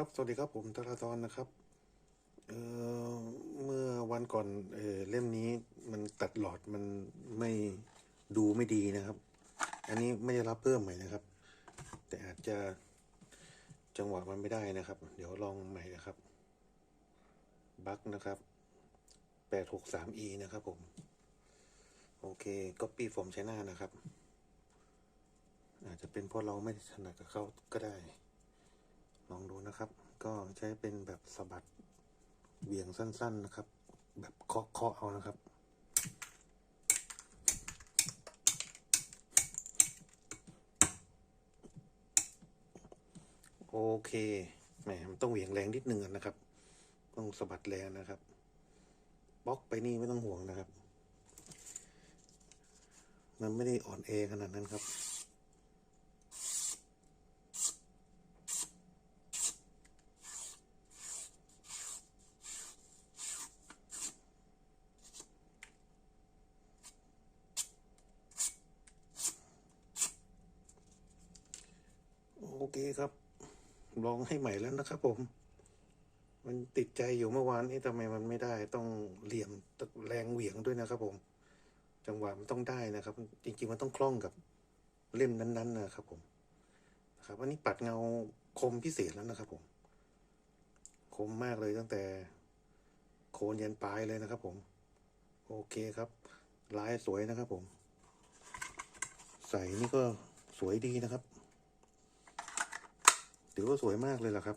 ครับ สวัสดีครับผมธราธรนนะครับเเมื่อวันก่อนเอเล่มนี้มันตัดหลอดมันไม่ดูไม่ดีนะครับ อันนี้ไม่ได้รับเพิ่มใหม่นะครับ แต่อาจจะจังหวะมันไม่ได้นะครับ เดี๋ยวลองใหม่นะครับบั๊กนะครับ 863e นะครับผม โอเค Copy from China นะครับ อาจจะเป็นเพราะเราไม่ถนัดกับเขาก็ได้ ลองดูนะครับ ก็ใช้เป็นแบบสะบัดเบี่ยงสั้น ๆนะครับ แบบเคาะเคาะเอานะครับโอเค แหม มันต้องเหวี่ยงแรงนิดนึงนะครับ ต้องสะบัดแรงนะครับ บล็อกไปนี่ไม่ต้องห่วงนะครับ มันไม่ได้อ่อนแอขนาดนั้นครับ โอเคครับ ลองให้ใหม่แล้วนะครับผม มันติดใจอยู่เมื่อวานนี้ทำไมมันไม่ได้ต้องเหลี่ยมแรงเหวี่ยงด้วยนะครับ ผม จังหวะมันต้องได้นะครับ จริง ๆ มันต้องคล่องกับเล่มนั้น ๆ นะครับ ผมนะครับอันนี้ปัดเงาคมพิเศษแล้วนะครับ ผม คมมากเลยตั้งแต่โคนยันปลายเลยนะครับ ผม โอเคครับลายสวยนะครับ ผม ใส่นี่ก็สวยดีนะครับ ถือว่าสวยมากเลยล่ะครับ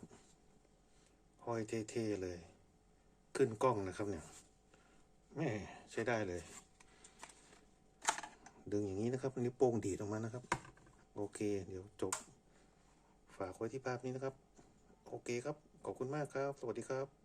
ห้อยเท่ๆเลย ขึ้นกล้องนะครับเนี่ยแม่ใช้ได้เลย ดึงอย่างนี้นะครับนิ้วโป้งดีดออกมานะครับ โอเค เดี๋ยวจบ ฝากไว้ที่ภาพนี้นะครับ โอเคครับ ขอบคุณมากครับ สวัสดีครับ